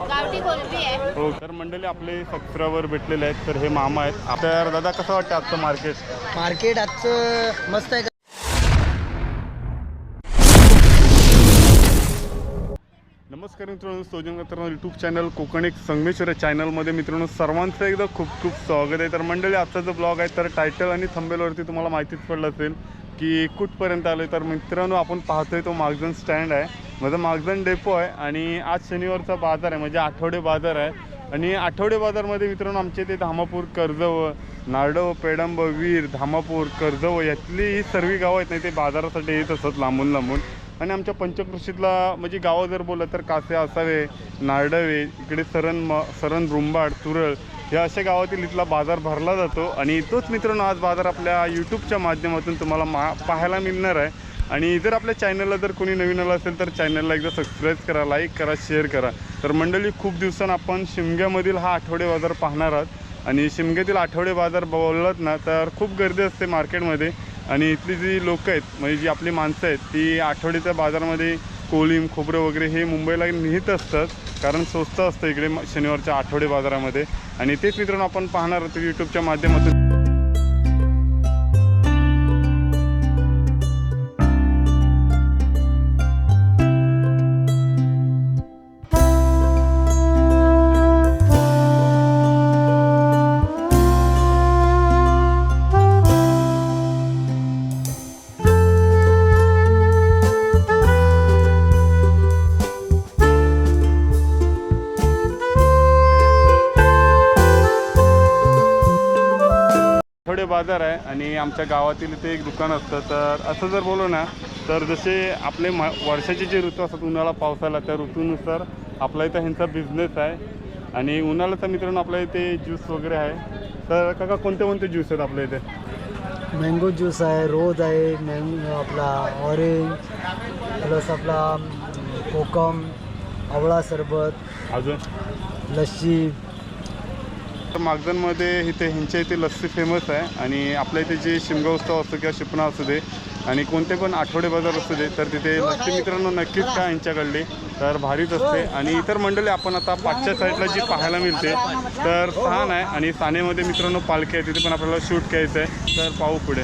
गावठी कोलबी आहे. हो तर मंडळी आपले सबस्क्रायबर भेटलेले आहेत तर हे मामा आहेत. तर दादा कसं वाटतं आजचं मार्केट मार्केट आजचं मस्त आहे. नमस्कार मित्रांनो सोजन मित्रांनो यूट्यूब चॅनल कोकण एक संगमेश्वर चॅनलमध्ये मित्रांनो सर्वांचं एकदा खूप खूप स्वागत आहे. तर मंडळी आजचा जो ब्लॉग आहे तर टायटल आणि थंबेलवरती तुम्हाला माहितीच पडलं असेल की कुठपर्यंत आलो तर मित्रांनो आपण पाहतोय तो मागजन स्टँड आहे. माझा मागजण डेपो आहे आणि आज शनिवारचा बाजार आहे म्हणजे आठवडे बाजार आहे. आणि आठवडे बाजारमध्ये मित्रांनो आमचे ते धामापूर कर्जव नारडव पेडंब वीर धामापूर कर्जव यातली ही सर्व गावं आहेत नाही ते बाजारासाठी येत असत लांबून लांबून. आणि आमच्या पंचकृषीतला म्हणजे गावं जर बोललं तर कासे असावे नारडवे इकडे सरण म सरण रुंबाड तुरळ या अशा गावातील इथला बाजार भरला जातो. आणि तोच मित्रांनो आज बाजार आपल्या यूट्यूबच्या माध्यमातून तुम्हाला मा पाहायला मिळणार आहे. आणि जर आपल्या चॅनलला जर कोणी नवीन आलं असेल तर चॅनलला एकदा सबस्क्राईब करा लाईक करा शेअर करा. तर मंडळी खूप दिवसांनी आपण शिमग्यामधील हा आठवडे बाजार पाहणार आहात. आणि शिमग्यातील आठवडे बाजार बोललात ना तर खूप गर्दी असते मार्केटमध्ये आणि इथली जी लोकं आहेत म्हणजे जी आपली माणसं आहेत ती आठवडीच्या बाजारामध्ये कोलीम खोबरं वगैरे हे मुंबईला नेहत असतात. कारण स्वस्त असतं इकडे शनिवारच्या आठवडे बाजारामध्ये. आणि तेच मित्रांनो आपण पाहणार आहोत यूट्यूबच्या माध्यमातून. बाजार आहे आणि आमच्या गावातील इथे एक दुकान असतं. तर असं जर बोललो ना तर जसे आपले म वर्षाचे जे ऋतू असतात उन्हाळा पावसाळा त्या ऋतूनुसार आपला इथं ह्यांचा बिझनेस आहे. आणि उन्हाळ्याचा मित्रांनो आपल्या इथे ज्यूस वगैरे आहे. तर काका कोणते कोणते ज्यूस आहेत आपल्या इथे? मँगो ज्यूस आहे रोज आहे मँग आपला ऑरेंज प्लस आपला कोकम आवळा सरबत अजून? लस्सी तर मागजनमध्ये इथे ह्यांच्या इथे लस्सी फेमस आहे आणि आपल्या इथे जे शिमगा उत्सव असतो किंवा शिपणा असू दे आणि कोणते पण आठवडे बाजार असू दे तर तिथे लस्सी मित्रांनो नक्कीच का यांच्याकडली तर भारीच असते. आणि इतर मंडळी आपण आता पाचच्या साईडला जी पाहायला मिळते तर सहान आहे आणि सानेमध्ये मित्रांनो पालखी आहे तिथे पण आपल्याला शूट घ्यायचं आहे तर पाहू पुढे.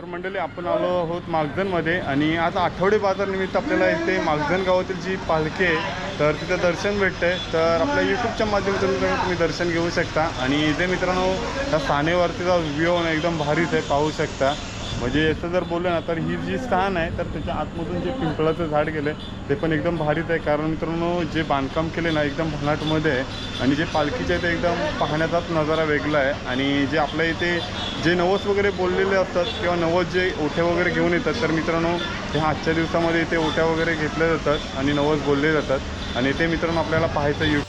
तर मंडळी आपण आलो आहोत मागजनमध्ये आणि आज आठवडे बाजार निमित्त आपल्याला इथे मागजन गावातील जी पालखी आहे तर तिथं दर्शन भेटते तर आपल्या यूट्यूबच्या माध्यमातून तुम्ही दर्शन घेऊ शकता. आणि इथे मित्रांनो त्या सानेवरतीचा व्ह्यू एकदम भारीच आहे पाहू शकता. म्हणजे याचं जर बोललं ना तर ही जी स्थान आहे तर त्याच्या आतमधून जे पिंपळाचं झाड गेलं ते पण एकदम भारीच आहे. कारण मित्रांनो जे बांधकाम केले ना एकदम भन्नाटमध्ये आहे. आणि जे पालखीचे आहे ते एकदम पाहण्याचाच नजारा वेगळा आहे. आणि जे आपल्या इथे जे नवस वगैरे बोललेले असतात किंवा नवस जे ओठे वगैरे घेऊन येतात तर मित्रांनो ह्या आजच्या दिवसामध्ये इथे ओठ्या वगैरे घेतल्या जातात आणि नवस बोलले जातात. आणि ते मित्रांनो आपल्याला पाहायचं यू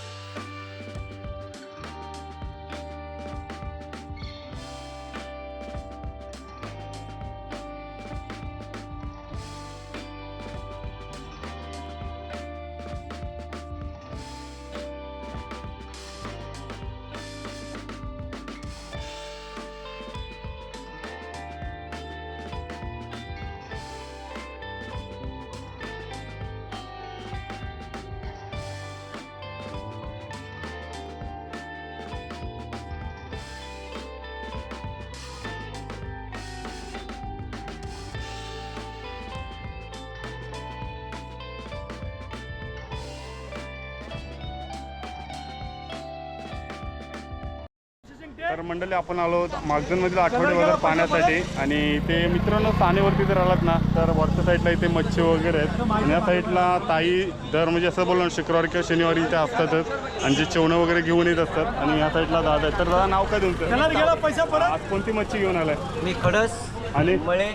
तर मंडळी आपण आलो मागजनमधील आठवडे बाजार पाहण्यासाठी. आणि ते मित्रांनो सानेवरती जर आलात ना तर वरच्या साईडला इथे मच्छी वगैरे आहेत. आणि या साईडला ताई दर म्हणजे असं बोललो शुक्रवार किंवा शनिवारी इथे असतातच. आणि जे जेवणं वगैरे घेऊन येत असतात. आणि या साईडला दादा आहेत. तर दादा नाव काय तुमचं? आज कोणती मच्छी घेऊन आलाय? मी खडस आणि? मळे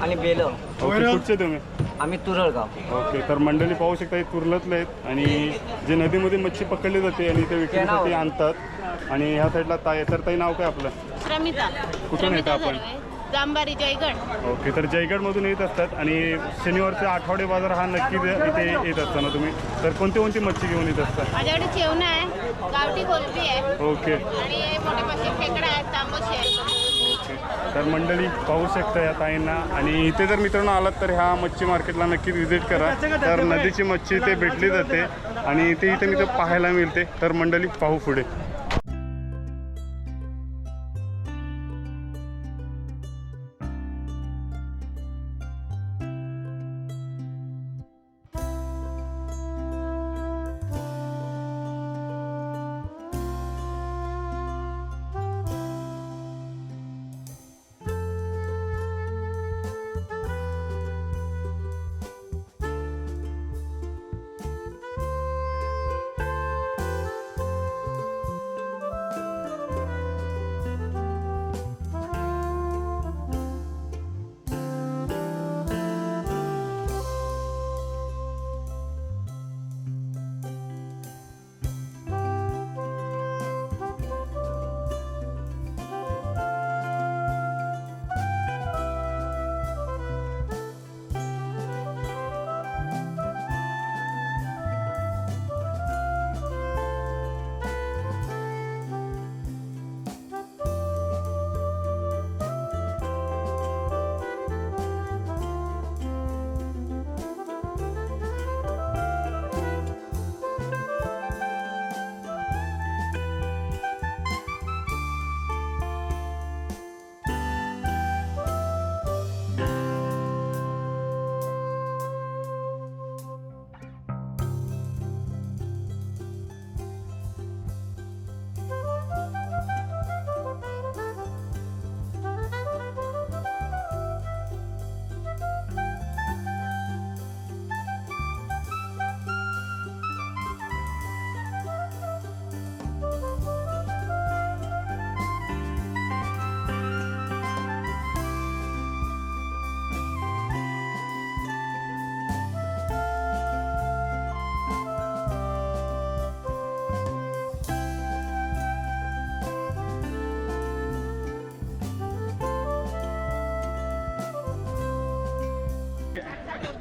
आणि बेल. ओके कुठचे तुम्ही? आम्ही तुरळगाव. ओके तर मंडळी पाहू शकता हे तुरलतले आहेत आणि जे नदीमध्ये मच्छी पकडली जाते आणि ते विक्रीसाठी आणतात. आणि ह्या साईडला ताई तर ताई नाव काय आपलं? प्रमिता. कुठून येतं प्रमिता आपण? जांबारी जयगड. ओके तर जयगडमधून येत असतात आणि शनिवारचे आठवडे बाजार हा नक्की इथे येत असता ना तुम्ही. तर कोणती कोणती मच्छी घेऊन येत असता? माझ्याकडे चेवणा आहे गावठी कोलबी आहे. ओके. आणि मोठे मोठे खेकडा आहेत तांबोशी आहे ओके. तर मंडळी पाहू शकता या ताईंना. आणि इथे जर मित्रांनो आलात तर ह्या मच्छी मार्केटला नक्की व्हिजिट करा. तर नदीची मच्छी इथे भेटली जाते. आणि ते इथे मी पाहायला मिळते. तर मंडळी पाहू पुढे.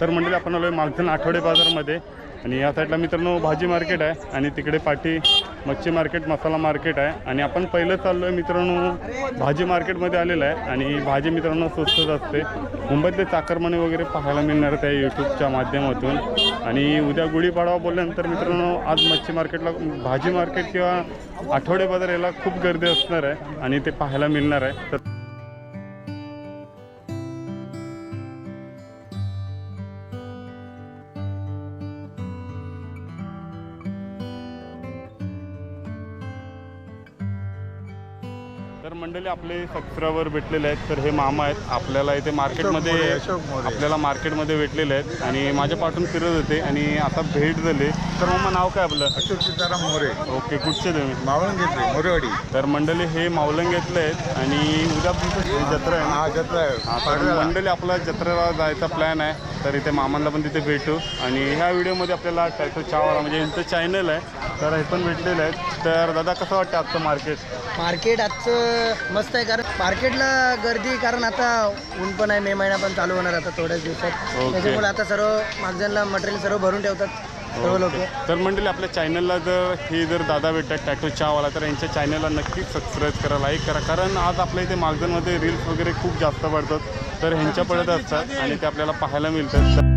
तर मंडळी आपण आलो आहे मागधन आठवडे बाजारमध्ये. आणि या साईडला मित्रांनो भाजी मार्केट आहे आणि तिकडे पाठी मच्छी मार्केट मसाला मार्केट आहे. आणि आपण पहिलं चाललो आहे मित्रांनो भाजी मार्केटमध्ये आलेलं आहे. आणि भाजी मित्रांनो स्वस्तच असते. मुंबईतले चाकरमाने वगैरे पाहायला मिळणार त्या यूट्यूबच्या माध्यमातून. आणि उद्या गुढीपाडवा बोलल्यानंतर मित्रांनो आज मच्छी मार्केटला भाजी मार्केट किंवा आठवडे बाजार याला खूप गर्दी असणार आहे. आणि ते पाहायला मिळणार आहे. तर मंडळी आपले सबस्क्रायबर भेटलेले आहेत. तर हे मामा आहेत. आपल्याला इथे मार्केटमध्ये आपल्याला मार्केटमध्ये भेटलेले आहेत. आणि माझ्या पाठून फिरत होते आणि आता भेट झाली. तर मामा नाव काय आपलं? अशोक सीताराम मोरे. ओके कुठचे तुम्ही? मावळून घेतले मोरेवाडी. तर मंडळी हे मावलं घेतले आहेत. आणि उद्या जत्रा आहे? हा जत्रा आहे. मंडळी आपला जत्रेला जायचा प्लॅन आहे. तर इथे मामांना पण तिथे भेटू. आणि ह्या व्हिडिओमध्ये आपल्याला टायटो चावाला म्हणजे यांचं चॅनल आहे. तर हे पण भेटलेलं आहे. तर दादा कसं वाटतं आजचं मार्केट मार्केट आजचं मस्त आहे कारण मार्केटला गर्दी कारण आता ऊन पण आहे मे महिना पण चालू होणार आता थोड्याच दिवसात. त्याच्यामुळे आता सर्व मागजनला मटेरियल सर्व भरून ठेवतात सर्व लोक. तर मंडळी आपल्या चॅनलला जर हे जर दादा भेटतात टॅटो चहावाला तर यांच्या चॅनलला नक्कीच सबस्क्राईब करा लाईक करा. कारण आज आपल्या इथे मागजनमध्ये रील्स वगैरे खूप जास्त पडतात तर ह्यांच्या पडत असतात आणि ते आपल्याला पाहायला मिळतात.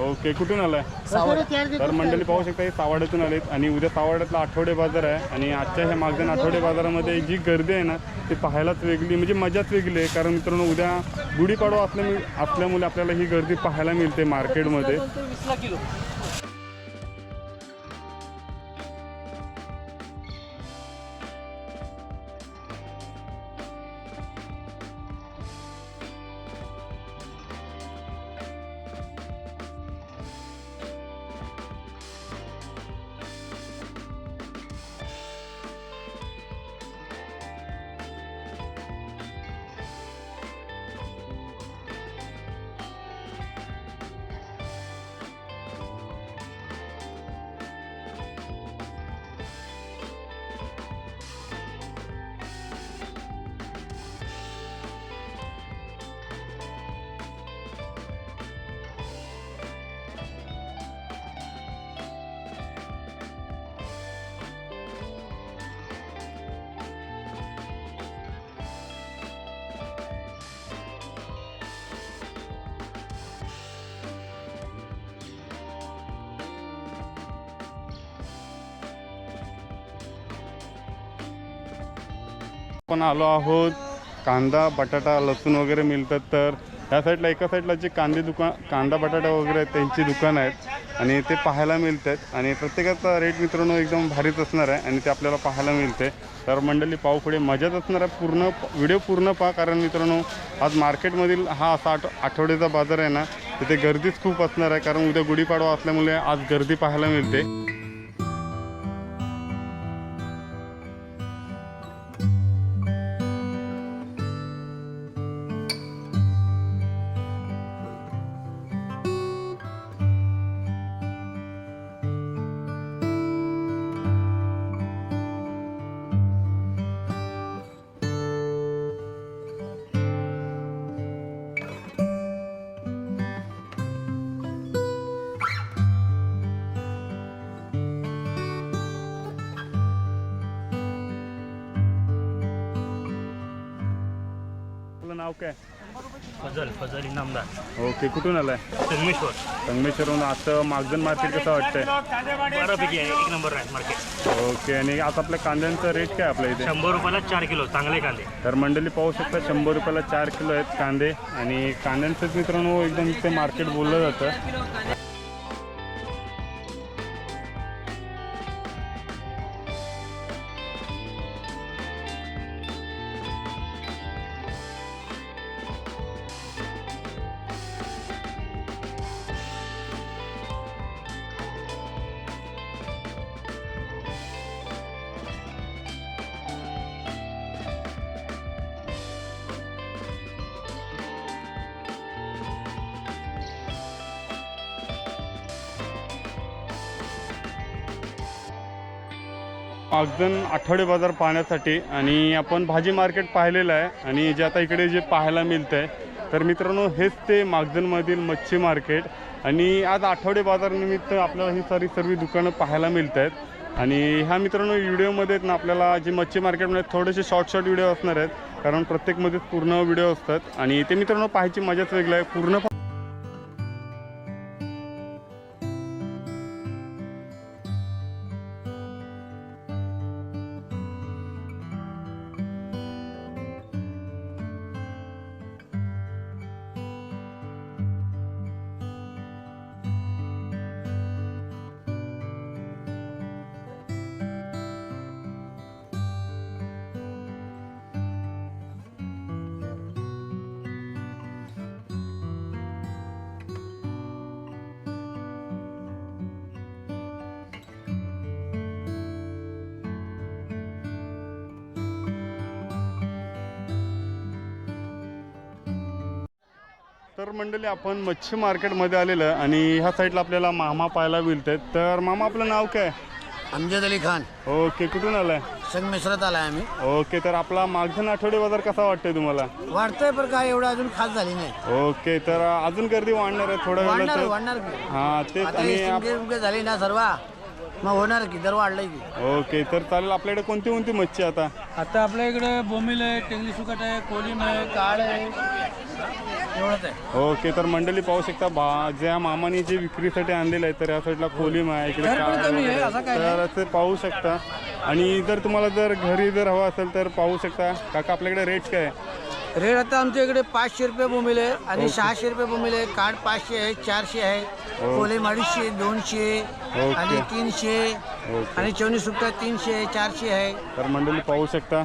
ओके कुठून आलाय? सावड. तर मंडळी पाहू शकता हे सावाड्यातून आलेत आणि उद्या सावाड्यातला आठवडे बाजार आहे आणि आजच्या ह्या मागजन आठवडे बाजारामध्ये जी गर्दी आहे ना ती पाहायलाच वेगळी म्हणजे मजाच वेगळी आहे. कारण मित्रांनो उद्या गुढीपाडवा असल्यामुळे असल्यामुळे आपल्याला ही गर्दी पाहायला मिळते मार्केटमध्ये आपण आलो आहोत. कांदा बटाटा लसूण वगैरे मिळतात तर. ह्या साईडला एका साईडला जे कांदे दुकान कांदा बटाटा वगैरे आहेत त्यांची दुकानं आहेत. आणि ते पाहायला मिळतात. आणि प्रत्येकाचा रेट मित्रांनो एकदम भारीच असणार आहे. आणि ते आपल्याला पाहायला मिळते. तर मंडळी पाव पुढे मजाच असणार आहे. पूर्ण व्हिडिओ पूर्ण पहा. कारण मित्रांनो आज मार्केटमधील हा असा आठ आठवड्याचा बाजार आहे ना तिथे गर्दीच खूप असणार आहे. कारण उद्या गुढीपाडवा असल्यामुळे आज गर्दी पाहायला मिळते. नाव काय? फजल फजल इनामदार. ओके कुठून आलाय? संगमेश्वर. संगमेश्वरहून आता मागजन मार्केट कसं वाटतंय? बऱ्यापैकी आहे एक नंबर आहे मार्केट ओके आणि आता आपल्या कांद्यांचा रेट काय आपल्या इथे? शंभर रुपयाला चार किलो चांगले कांदे. तर मंडळी पाहू शकता शंभर रुपयाला चार किलो आहेत कांदे. आणि कांद्यांचंच मित्रांनो एकदम ते मार्केट बोललं जातं. मागजन आठवडे बाजार पाहण्यासाठी आणि आपण भाजी मार्केट पाहिलेलं आहे आणि जे आता इकडे जे पाहायला मिळतं आहे तर मित्रांनो हेच ते मागजनमधील मच्छी मार्केट. आणि आज आठवडे बाजारनिमित्त आपल्याला ही सारी सर्व दुकानं पाहायला मिळत आहेत आणि ह्या मित्रांनो व्हिडिओमध्ये ना आपल्याला जे मच्छी मार्केटमध्ये म्हणजे थोडेसे शॉर्ट शॉर्ट व्हिडिओ असणार आहेत कारण प्रत्येकमध्येच पूर्ण व्हिडिओ असतात. आणि ते मित्रांनो पाहायची मजाच वेगळी आहे. पूर्ण तर मंडळी आपण मच्छी मार्केटमध्ये आलेलं आहे आणि ह्या साईडला आपल्याला मामा पाहायला मिळतात तर मामा आपलं नाव काय? अमजद अली खान. ओके कुठून आलाय? संगमेश्वरात आलाय आम्ही. ओके तर आपला मागजन आठवडे बाजार कसा वाटतोय तुम्हाला? वाढतंय पण काय एवढं अजून खास झाली नाही. ओके तर अजून गर्दी वाढणार आहे थोड्या वाढणार वेळात वाढणार की. हा तेच आता आणि हे आप- झाले ना सर्व. मग होणार की दर वाढलाय की. ओके तर चालेल आपल्याकडे कोणती कोणती मच्छी आता? आता आपल्या इकडे बोंबील आहे टेंगली सुकट आहे कोलिम आहे काळ आहे. ओके तर मंडळी पाहू शकता बा ज्या मामाने जे विक्रीसाठी आणलेलं आहे तर या साईडला आहे इकडे आहे, तर ते पाहू शकता. आणि जर तुम्हाला जर घरी जर हवं असेल तर पाहू शकता. काका आपल्याकडे रेट काय आहे? रेट आता आमच्या इकडे पाचशे रुपये बोंबील आहे आणि सहाशे रुपये बोंबील आहे. कार्ड पाचशे आहे चारशे आहे. कोलेम अडीचशे दोनशे. आणि तीनशे. आणि चवणी सुट्टा तीनशे चारशे आहे. तर मंडळी पाहू शकता.